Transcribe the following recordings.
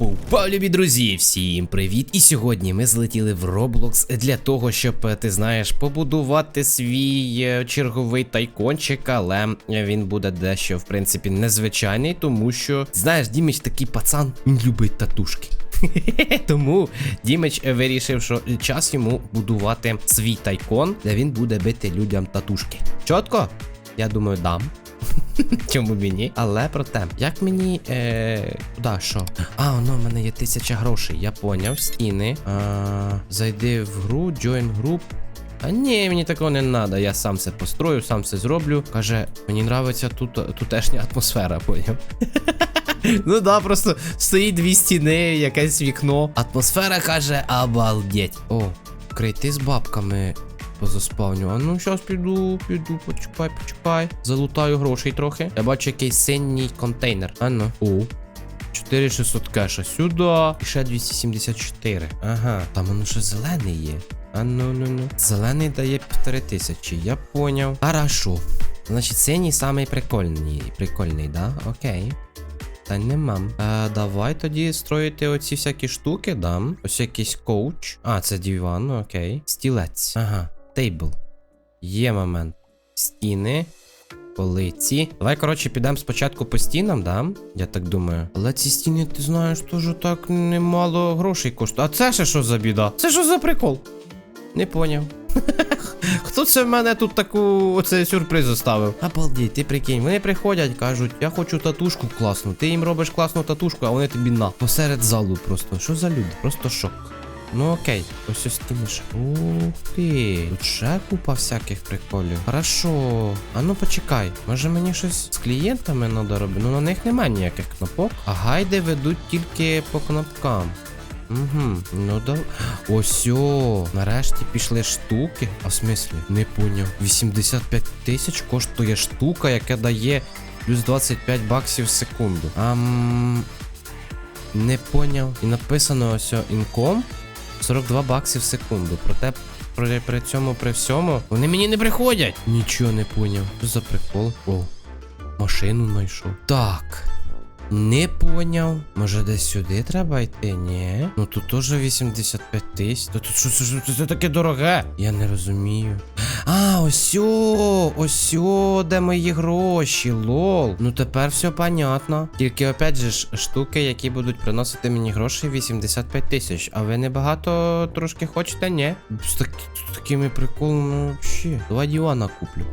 Пау-пау, любі друзі, всім привіт! І сьогодні ми злетіли в Roblox для того, щоб е, ти знаєш побудувати свій е, черговий тайкончик, але він буде дещо, в принципі, незвичайний, тому що знаєш, Діміч такий пацан, він любить татушки. Тому Дімич е, вирішив, що час йому будувати свій тайкон, де він буде бити людям татушки. Чотко? Я думаю, дам. Чому б і ні? Але проте, як мені. Е, куди що? А, воно в мене є тисяча грошей. Я поняв. Стіни. А, зайди в гру, join group. А ні, мені такого не треба. Я сам все построю, сам все зроблю. Каже, мені нравиться тут тутешня атмосфера, поняв. Ну да, просто стоїть дві стіни, якесь вікно. Атмосфера каже, обалдеть. О, крейти з бабками позаспавню. А ну щас піду, піду, почекай, почекай. Залутаю грошей трохи. Я бачу якийсь синій контейнер. А ну. О. 4600 кеша сюди. І ще 274. Ага. Там воно ще зелений є. А ну ну ну. Зелений дає півтори тисячі. Я поняв. Хорошо. Значить, синій самий прикольний. Прикольний, да? Окей. Та нема. Е, давай тоді строїти оці всякі штуки, дам. Ось якийсь коуч. А, це диван, окей. Стілець. Ага. Тейбл. Є момент. Стіни. Полиці. Давай, коротше, підемо спочатку по стінам, да? Я так думаю. Але ці стіни, ти знаєш, теж так немало грошей коштують. А це ще що за біда? Це що за прикол? Не поняв. Хто це в мене тут таку оце сюрприз оставив? Обалдеть, ти прикинь, вони приходять, кажуть, я хочу татушку класну. Ти їм робиш класну татушку, а вони тобі на. Посеред залу просто. Що за люди? Просто шок. Ну окей, ось ось стіниш. Ух ти. Тут ще купа всяких приколів. Хорошо. А ну почекай. Може мені щось з клієнтами треба робити? Ну на них немає ніяких кнопок. А гайди ведуть тільки по кнопкам. Угу, ну да. Ось нарешті пішли штуки. А в смислі? Не поняв. 85 тисяч коштує штука, яка дає плюс 25 баксів в секунду. Ам... Не поняв. І написано ось інком 42 бакси в секунду. Проте при, при цьому при всьому вони мені не приходять. Нічого не поняв. Що за прикол? О, машину знайшов. Так. Не поняв. Може десь сюди треба йти? Ні. Ну тут теж 85 тисяч. Тут що це таке дороге? Я не розумію. А, осьо, осьо, де мої гроші, лол. Ну тепер все понятно. Тільки опять же ж штуки, які будуть приносити мені гроші 85 тисяч. А ви не багато трошки хочете? Ні? З, таки, з такими приколами взагалі. Давай дивана куплю.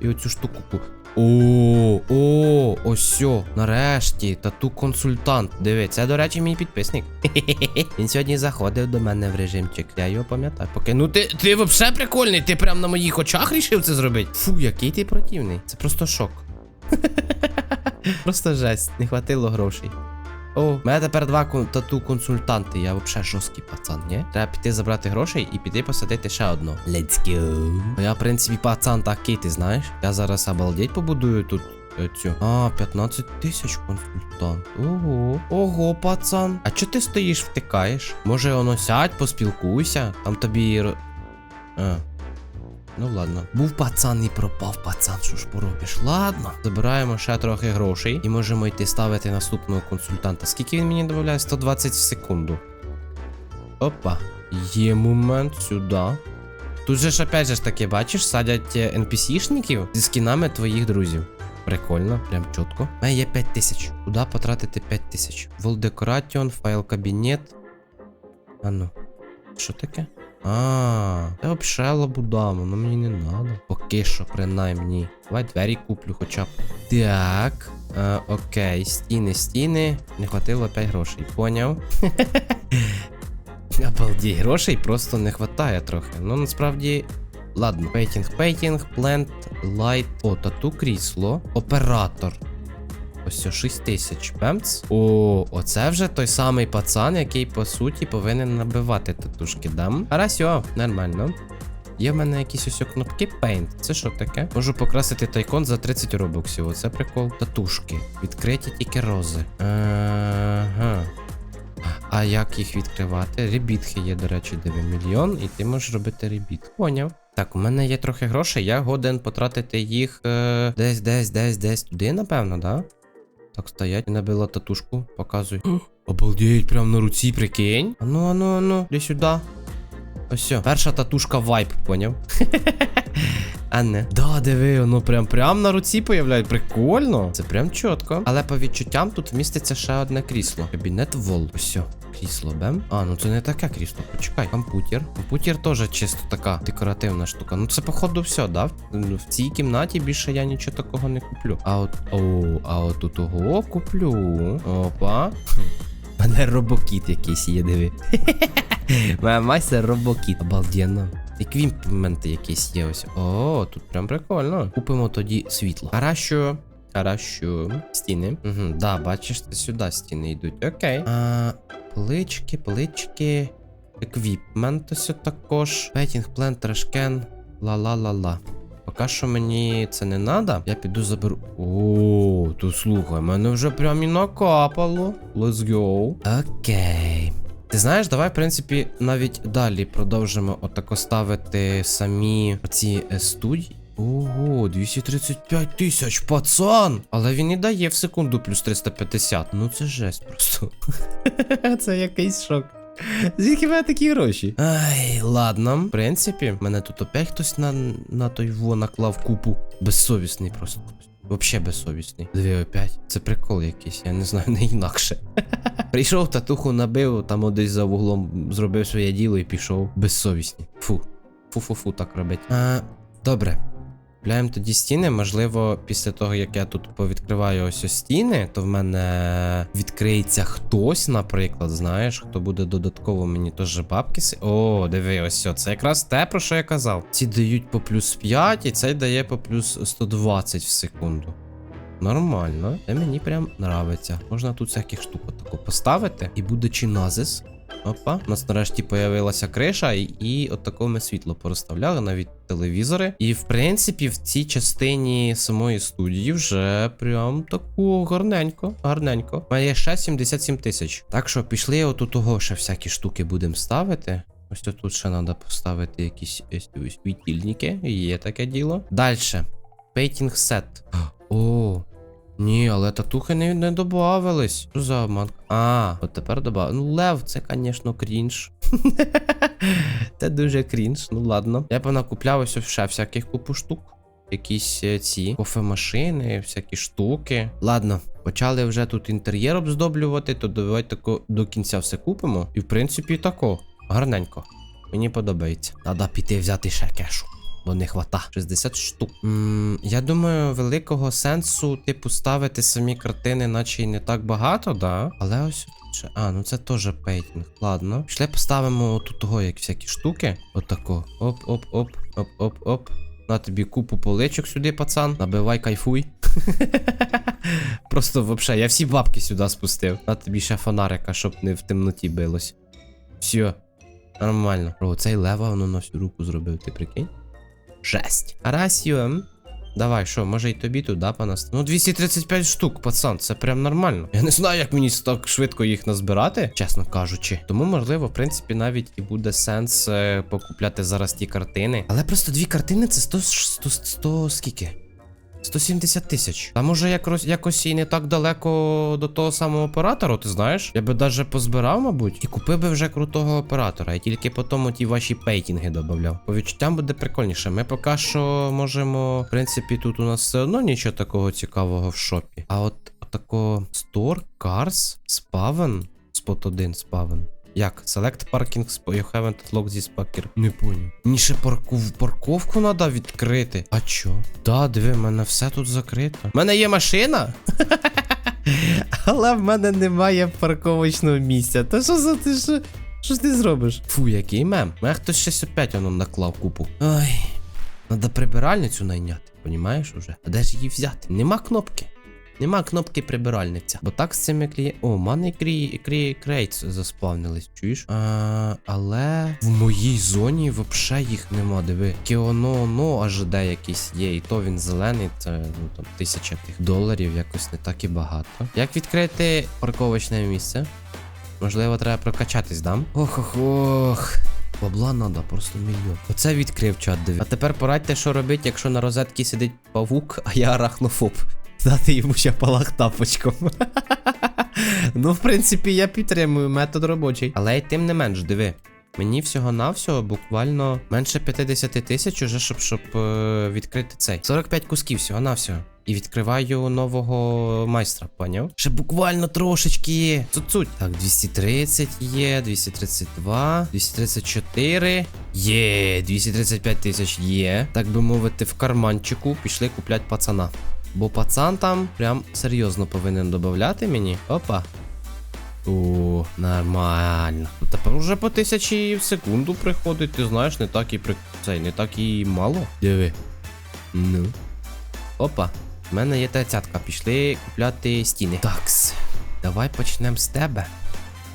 І оцю штуку куплю. О, о, ось о, нарешті, тату консультант. Диви, це, до речі, мій підписник. Він сьогодні заходив до мене в режимчик. Я його пам'ятаю. Поки. Ну ти ти взагалі прикольний, ти прям на моїх очах рішив це зробити. Фу, який ти противний. Це просто шок. Просто жесть, не хватило грошей. О, у мене тепер два тату консультанти. Я взагалі жорсткий пацан, ні? Треба піти забрати грошей і піти посадити ще одну. Let's go. Я, в принципі, пацан такий, ти знаєш? Я зараз обалдеть побудую тут е, цю. А, 15 тисяч консультант. Ого. Ого, пацан. А чого ти стоїш, втикаєш? Може, воно сядь, поспілкуйся. Там тобі. А. Ну ладно. Був пацан і пропав пацан, що ж поробиш? Ладно. Забираємо ще трохи грошей і можемо йти ставити наступного консультанта. Скільки він мені додає? 120 в секунду. Опа. Є момент сюди. Тут же ж опять же ж таки, бачиш, садять е, NPC-шників зі скінами твоїх друзів. Прикольно, прям чітко. А є 5 тисяч. Куди потратити 5 тисяч? Decoration, файл кабінет. А ну. Що таке? А, це взагалі лабуда, воно мені не надо. Поки що, принаймні. Давай двері куплю хоча б. Так. Е, окей, стіни, стіни. Не хватило 5 грошей. Поняв? Обалдій, грошей просто не хватає трохи. Ну насправді. Ладно, пейтінг, пейтінг, плент, лайт. О, тату крісло. Оператор. Ось 6 тисяч. Пемц. О, оце вже той самий пацан, який по суті повинен набивати татушки. Дам. Арасьо, нормально. Є в мене якісь ось кнопки Paint. Це що таке? Можу покрасити тайкон за 30 робоксів. Оце прикол. Татушки. Відкриті тільки рози. Ага. А як їх відкривати? Ребітки є, до речі, диви мільйон, і ти можеш робити ребіт. Поняв. Так, у мене є трохи грошей, я годен потратити їх е, десь, десь, десь, десь туди, напевно, да? Так, стоять, набила татушку, показуй. Обалдеть, прям на руці, прикинь. Ану, ану, ану, Иди сюди. Ось. Перша татушка вайп, поняв? А не. Да, диви, воно прям прям на руці появляє. Прикольно. Це прям чітко. Але по відчуттям тут вміститься ще одне крісло. Кабінет вол. Ось. Крісло бем. А, ну це не таке крісло. Почекай. Комп'ютер. Комп'ютер теж чисто така декоративна штука. Ну це, походу, все, да? В, в цій кімнаті більше я нічого такого не куплю. А от. О, а от тут того куплю. Опа. Мене робокіт якийсь є, диви. Майстер робокіт. Обалденно. Еквіпменти якісь є ось. О, тут прям прикольно. Купимо тоді світло. Хорошо. Хорошо. Стіни. Угу, да, бачиш, сюди стіни йдуть. Окей. А, полички, полички. Еквіпмент ось також. Петінг, плен, трешкен. Ла-ла-ла-ла. Поки що мені це не треба, я піду заберу. О, то слухай, мене вже прям і накапало. Let's go. Окей. Ти знаєш, давай, в принципі, навіть далі продовжимо отако ставити самі ці е, студії. Ого, 235 тисяч, пацан! Але він і дає в секунду плюс 350. Ну це жесть просто. це якийсь шок. Звідки мене такі гроші? Ай, ладно. В принципі, мене тут опять хтось на, на той во наклав купу. Безсовісний просто. Вообще безсовісний. Дві опять. Це прикол якийсь, я не знаю, не інакше. Прийшов, татуху набив, там десь за вуглом зробив своє діло і пішов. Безсовісні. Фу. Фу-фу-фу, так робить. А, добре. Купляємо тоді стіни. Можливо, після того, як я тут повідкриваю ось ось стіни, то в мене відкриється хтось, наприклад, знаєш, хто буде додатково мені теж бабки. О, диви, ось. Це якраз те, про що я казав. Ці дають по плюс 5, і цей дає по плюс 120 в секунду. Нормально, це мені прям нравиться. Можна тут всяких штук отако поставити, і буде чиназис. Опа, у нас нарешті появилася криша, і, і от такого ми світло порозставляли, навіть телевізори. І в принципі, в цій частині самої студії вже прям таку гарненько, гарненько. Має ще 77 тисяч. Так що пішли отут того ще всякі штуки будемо ставити. Ось тут ще треба поставити якісь світильники. Є таке діло. Далі. Пейтінг сет. О, ні, але татухи не, не добавились. Що за обман? А, от тепер добавили. Ну, лев, це, звісно, крінж. Це дуже крінж. Ну ладно. Я б накупляв ось ще всяких купу штук. Якісь е, ці кофемашини, всякі штуки. Ладно, почали вже тут інтер'єр обздоблювати, то давай тако до кінця все купимо. І в принципі тако. Гарненько. Мені подобається. Треба піти взяти ще кешу. Бо не хвата. 60 штук. м я думаю, великого сенсу, типу, ставити самі картини, наче й не так багато, да? Але ось. А, ну це теж пейтінг. Ладно. Пішли поставимо тут того, як всякі штуки. Отако. Оп-оп-оп, оп-оп-оп. На тобі купу поличок сюди, пацан. Набивай, кайфуй. Просто вообще, я всі бабки сюди спустив. На тобі ще фонарика, щоб не в темноті билось. Все. Нормально. О, цей лева воно на всю руку зробив, ти прикинь? Жесть. Арасіум. Давай, що, може і тобі туди понас. Ну, 235 штук, пацан, це прям нормально. Я не знаю, як мені так швидко їх назбирати, чесно кажучи. Тому, можливо, в принципі, навіть і буде сенс е, покупляти зараз ті картини. Але просто дві картини це 100, 100, 100 скільки? 170 тисяч. Та може якось, якось і не так далеко до того самого оператора, ти знаєш? Я би даже позбирав, мабуть, і купив би вже крутого оператора. І тільки потім ті ваші пейтінги додавав. По відчуттям буде прикольніше. Ми поки що можемо. В принципі, тут у нас все одно нічого такого цікавого в шопі. А от тако Store, Cars, Spaven, Spot 1 Spaven. Як? Select parking. You haven't locked this parking. Не поняв. Мені ще парку... парковку треба відкрити. А чо? Да, диви, в мене все тут закрито. У мене є машина. Але в мене немає парковочного місця. Та що за ти що? Що ж ти зробиш? Фу, який мем. Мене хтось щось опять воно наклав купу. Ой. Надо прибиральницю найняти, понімаєш уже? А де ж її взяти? Нема кнопки. Нема кнопки прибиральниця. Бо так з цими клієнтами. О, мене крі... крі... крейтс заспавнились, чуєш? А, але в моїй зоні взагалі їх нема. Диви. Кіоно, ну, аж де якийсь є. І то він зелений, це ну там тисяча тих доларів, якось не так і багато. Як відкрити парковочне місце? Можливо, треба прокачатись, дам? Ох ох ох. Бабла надо, просто мільйон. Оце відкрив чат диви. А тепер порадьте, що робити, якщо на розетці сидить павук, а я арахнофоб. Дати йому ще палах тапочком. ну, в принципі, я підтримую метод робочий. Але й тим не менш, диви. Мені всього-навсього буквально менше 50 тисяч уже, щоб, щоб е, відкрити цей. 45 кусків всього-навсього. І відкриваю нового майстра, поняв? Ще буквально трошечки. Цуцуть. Так, 230 є, 232, 234. Є, 235 тисяч є. Так би мовити, в карманчику пішли куплять пацана. Бо пацан там прям серйозно повинен додати мені. Опа. О, нормально. Тепер уже по тисячі в секунду приходить, ти знаєш, не так і при... Цей, не так і мало. Диви. Ну. Опа. В мене є тридцятка. Пішли купляти стіни. Такс. Давай почнемо з тебе.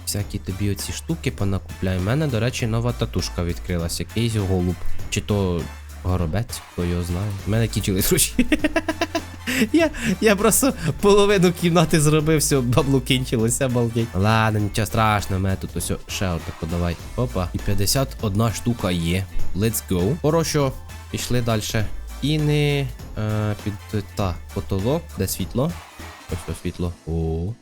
Всякі тобі оці штуки понакупляй. У мене, до речі, нова татушка відкрилась. Якийсь голуб. Чи то горобець, хто його знає. У мене кінчились гроші. Я, я просто половину кімнати зробив, все, бабло кінчилося, балдіть. Ладно, нічого страшного, мене тут ось ще отако давай. Опа. І 51 штука є. Let's go. Хорошо, пішли далі. І не е, під та потолок, де світло. Ось то світло. О.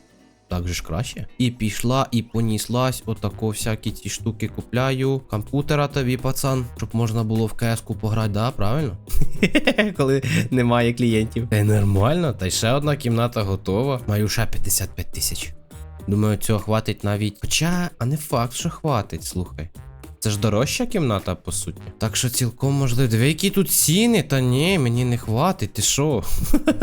Так же ж краще. І пішла, і поніслась. Отако всякі ці штуки купляю. Комп'ютера тобі, пацан, щоб можна було в КС-ку пограти, да, правильно? Коли немає клієнтів. Та й нормально, та й ще одна кімната готова. Маю ще 55 тисяч. Думаю, цього хватить навіть. Хоча, а не факт, що хватить, слухай. Це ж дорожча кімната, по суті. Так що цілком можливо. Диви, які тут ціни, та ні, мені не хватить, ти що?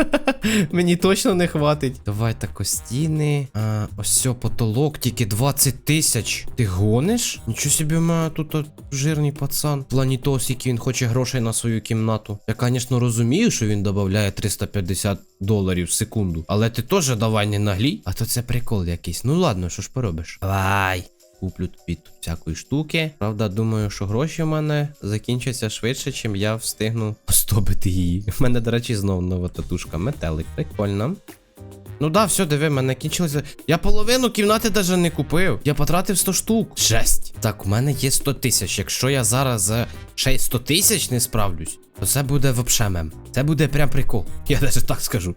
мені точно не хватить. Давай так стіни. А, ось потолок, тільки 20 тисяч. Ти гониш? Нічого собі мене тут жирний пацан. В плані того, скільки він хоче грошей на свою кімнату. Я, звісно, розумію, що він додає 350 доларів в секунду. Але ти теж давай не наглій. А то це прикол якийсь. Ну ладно, що ж поробиш? Давай. Куплю тут всякої штуки. Правда, думаю, що гроші в мене закінчаться швидше, чим я встигну постобити її. У мене, до речі, знову нова татушка. Метелик. Прикольно. Ну да, все, диви, мене кінчилося. Я половину кімнати навіть не купив. Я потратив 100 штук. Жесть. Так, у мене є 100 тисяч. Якщо я зараз за ще й 100 тисяч не справлюсь, то це буде вообще мем. Це буде прям прикол. Я навіть так скажу.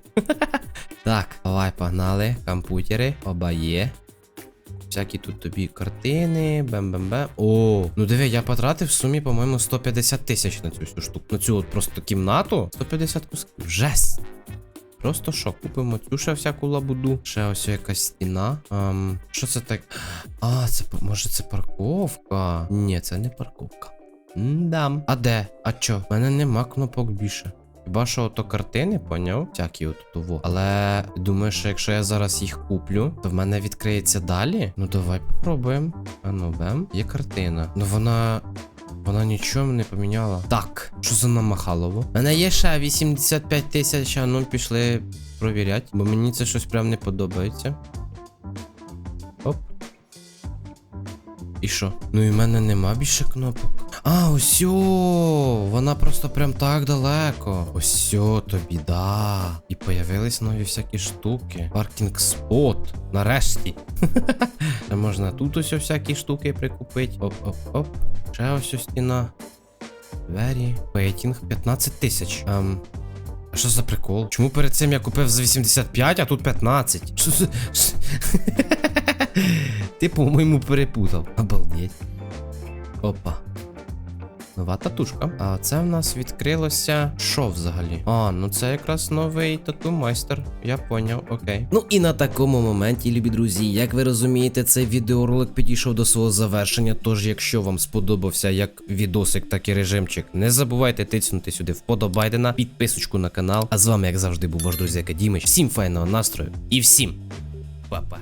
так, давай, погнали. Комп'ютери, оба є. Всякі тут тобі картини, бем-бем-бем. О, ну диви, я потратив в сумі, по-моєму, 150 тисяч на цю всю штуку. На цю от просто кімнату. 150 кусків. Жесть. Просто що, купимо цю ще всяку лабуду. Ще ось якась стіна. Ам, що це так? А, це може це парковка? Ні, це не парковка. М-дам. А де? А чо? У мене нема кнопок більше. Хіба що ото картини, поняв? Всякі от того. Але думаю, що якщо я зараз їх куплю, то в мене відкриється далі. Ну давай попробуємо. А ну бем. Є картина. Ну вона. Вона нічого не поміняла. Так, що за намахалово? У мене є ще 85 тисяч, а ну пішли провіряти, бо мені це щось прям не подобається. Оп. І що? Ну і в мене нема більше кнопок. А, ось вона просто прям так далеко. Ось о, тобі, да. І появились нові всякі штуки. Паркінг спот. Нарешті. Можна тут ось всякі штуки прикупити. Оп-оп-оп. Ще ось ось стіна. Двері. Пейтінг 15 тисяч. Ем. А що за прикол? Чому перед цим я купив за 85, а тут 15? Що за. Ти, по-моєму, перепутав. Обалдеть. Опа. Нова татушка. А це в нас відкрилося. Що взагалі? А, ну це якраз новий тату майстер. Я поняв, окей. Ну і на такому моменті, любі друзі, як ви розумієте, цей відеоролик підійшов до свого завершення. Тож, якщо вам сподобався як відосик, так і режимчик, не забувайте тиснути сюди вподобайте на підписочку на канал. А з вами, як завжди, був ваш друзі Дімич. Всім файного настрою і всім па-па.